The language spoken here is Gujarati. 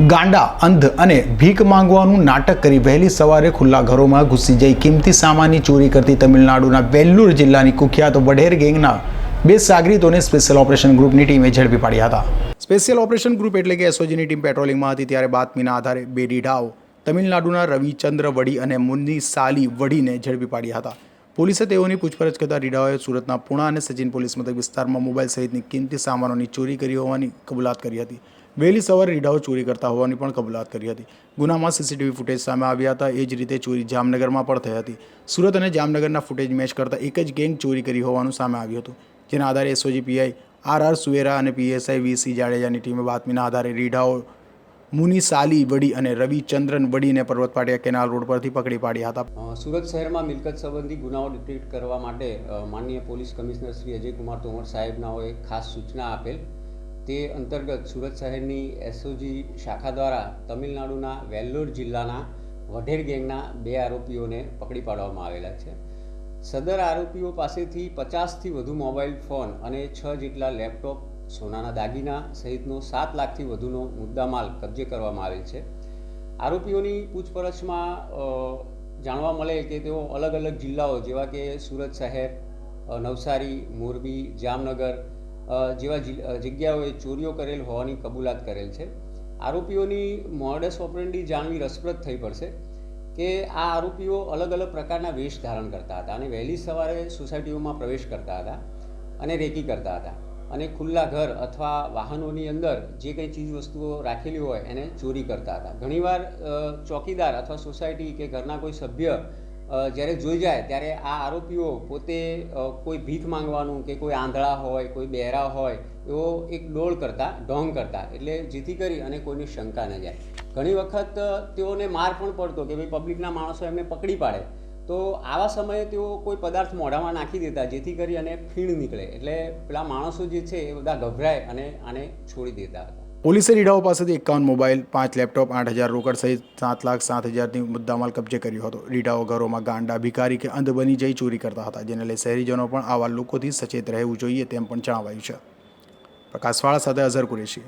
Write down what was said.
ગાંડા, અંધ અને ભીખ માંગવાનું નાટક કરી વહેલી સવારે ખુલ્લા ઘરોમાં ઘૂસી જઈ કિંમતી સામાનની ચોરી કરતી તમિલનાડુના વેલ્લુર જિલ્લાની કુખ્યાત વઢેર ગેંગના બે સાગરીતોને સ્પેશિયલ ઓપરેશન ગ્રુપની ટીમે ઝડપી પાડ્યા હતા. સ્પેશિયલ ઓપરેશન ગ્રુપ એટલે કે એસઓજીની ટીમ પેટ્રોલિંગમાં હતી ત્યારે બાતમીના આધારે બે ડીઢાઓ તમિલનાડુના રવિચંદ્ર વડી અને મુન્ની સાલી વડીને ઝડપી પાડ્યા હતા. પોલીસે તેઓની પૂછપરછ કરતા રીડાઓએ સુરતના પુણા અને સચિન પોલીસ મથક વિસ્તારમાં મોબાઈલ સહિતની કિંમતી સામાનોની ચોરી કરી હોવાની કબૂલાત કરી હતી. વહેલી સવારે રીઢાઓ ચોરી કરતા હોવાની પણ કબૂલાત કરી હતી. ગુનામાં સીસીટીવી ફૂટેજ સામે આવ્યા હતા. એ જ રીતે ચોરી જામનગરમાં પણ થઈ હતી. સુરત અને જામનગરના ફૂટેજ મેચ કરતા એક જ ગેંગ ચોરી કરી હોવાનું સામે આવ્યું હતું. જેના આધારે SOG PI R R Suvera અને પીએસઆઈ વીસી જાડેજાની ટીમે બાતમીના આધારે રીઢાઓ મુની સાલી, વડી અને રવિચંદ્રન વડીને પર્વત પાટિયા કેનાલ રોડ પરથી પકડી પાડ્યા હતા. સુરત શહેરમાં મિલકત સંબંધી ગુનાઓ ડિટેક્ટ કરવા માટે માનનીય પોલીસ કમિશનર શ્રી અજયકુમાર તોમર સાહેબનાઓએ ખાસ સૂચના આપેલ. તે અંતર્ગત સુરત શહેરની એસઓજી શાખા દ્વારા તમિલનાડુના વેલ્લોર જિલ્લાના વઢેર ગેંગના બે આરોપીઓને પકડી પાડવામાં આવેલા છે. સદર આરોપીઓ પાસેથી પચાસથી વધુ મોબાઈલ ફોન અને છ જેટલા લેપટોપ, સોનાના દાગીના સહિતનો સાત લાખથી વધુનો મુદ્દામાલ કબજે કરવામાં આવેલ છે. આરોપીઓની પૂછપરછમાં જાણવા મળે કે તેઓ અલગ અલગ જિલ્લાઓ જેવા કે સુરત શહેર નવસારી, મોરબી, જામનગર જેવા જગ્યાઓએ ચોરીઓ કરેલ હોવાની કબૂલાત કરેલ છે. આરોપીઓની મોડસ ઓપરેન્ડી જાણવી રસપ્રદ થઈ પડશે કે આ આરોપીઓ અલગ અલગ પ્રકારના વેશ ધારણ કરતા હતા અને વહેલી સવારે સોસાયટીઓમાં પ્રવેશ કરતા હતા અને રેકી કરતા હતા અને ખુલ્લા ઘર અથવા વાહનોની અંદર જે કંઈ ચીજ વસ્તુઓ રાખેલી હોય એને ચોરી કરતા હતા. ઘણીવાર ચોકીદાર અથવા સોસાયટી કે ઘરના કોઈ સભ્ય જ્યારે જોઈ જાય, ત્યારે આ આરોપીઓ પોતે કોઈ ભીખ માંગવાનું કે કોઈ આંધળા હોય, કોઈ બહેરા હોય, એવો એક ડોળ કરતા, ઢોંગ કરતા, એટલે જેથી કરી અને કોઈની શંકા ન જાય. ઘણી વખત તેઓને માર પણ પડતો કે ભાઈ પબ્લિકના માણસો એમને પકડી પાડે. તો આવા સમયે તેઓ કોઈ પદાર્થ મોઢામાં નાખી દેતા, જેથી કરી અને ફીણ નીકળે. એટલે પેલા માણસો જે છે, એ બધા ગભરાય અને આને છોડી દેતા હતા. પોલીસે રીડાઓ પાસેથી એકાવન મોબાઈલ, પાંચ લેપટોપ, આઠ હજાર રોકડ સહિત સાત લાખ સાત હજારની મુદ્દામાલ કબજે કર્યો હતો. રીડાઓ ઘરોમાં ગાંડા ભિખારી કે અંધ બની જઈ ચોરી કરતા હતા, જેને લઈ શહેરીજનો પણ આવા લોકોથી સચેત રહેવું જોઈએ તેમ પણ જણાવાયું છે. પ્રકાશવાળા સાથે અઝર કુરેશી.